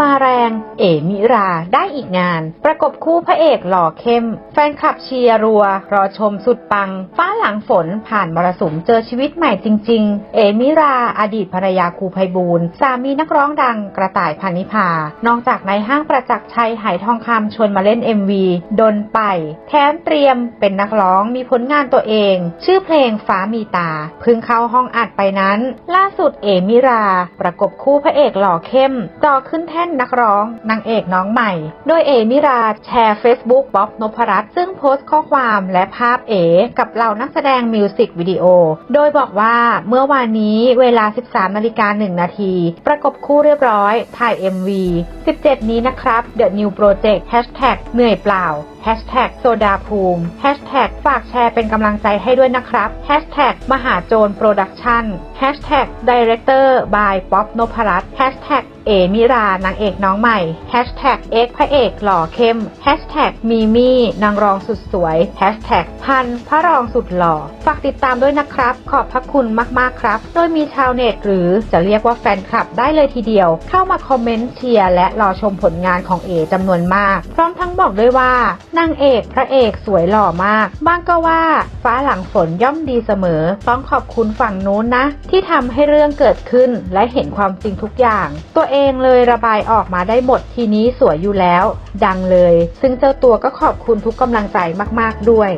มาแรง เอมิราได้อีกงาน ประกบคู่พระเอกหล่อเข้ม แฟนคลับเชียร์รัว รอชมสุดปัง ฟ้าหลังฝนผ่านมรสุมเจอชีวิตใหม่จริง ๆ เอมิราอดีตภรรยาครูไพบูลสามีนักร้องดังกระต่ายพานิพา นอกจากในห้างประจักษ์ชัยไหทองคำชวนมาเล่น MV ดนไป แถมเตรียมเป็นนักร้องมีผลงานตัวเอง ชื่อเพลงฟ้ามีตาเพิ่งเข้าห้องอัดไปนั้น ล่าสุดเอมิรา ประกบคู่พระเอกหล่อเข้มจ่อขึ้นแท่นนักร้องนางเอกน้องใหม่ โดยเอมิราแชร์ Facebook บ๊อบนพรัตน์ซึ่งโพสต์ข้อความและภาพเอกับเหล่านักแสดงมิวสิกวิดีโอ โดยบอกว่าเมื่อวานนี้เวลา 13นาฬิกา1นาที ประกบคู่เรียบร้อย ถ่าย MV 17 นี้นะครับ The New Project เหนื่อยเปล่าโซดาภูมิ Hashtag ฝากแชร์เป็นกำลังใจให้ด้วยนะครับ Hashtag มหาโจรโปรดักชั่น Hashtag Director by ป๊อปนพรัตน์ Hashtag เอมิรานางเอกน้องใหม่ Hashtag เอกพระเอกหล่อเข้ม Hashtag มีมี่นางรองสุดสวย Hashtag พันพระรองสุดหล่อ ฝากติดตามด้วยนะครับ ขอบพระคุณมากๆครับ โดยมีชาวเน็ตหรือจะเรียกว่าแฟนคลับได้เลยทีเดียว เข้ามาคอมเมนต์เชียร์และรอชมผลงานของเอจำนวนมาก พร้อมทั้งบอกด้วยว่านางเอกพระเอกสวยหล่อมาก บ้างก็ว่าฟ้าหลังฝนย่อมดีเสมอ ต้องขอบคุณฝั่งนู้นนะ ที่ทำให้เรื่องเกิดขึ้นและเห็นความจริงทุกอย่าง ตัวเองเลยระบายออกมาได้หมดทีนี้สวยอยู่แล้ว ดังเลย ซึ่งเจ้าตัวก็ขอบคุณทุกกำลังใจมาก ๆ ด้วย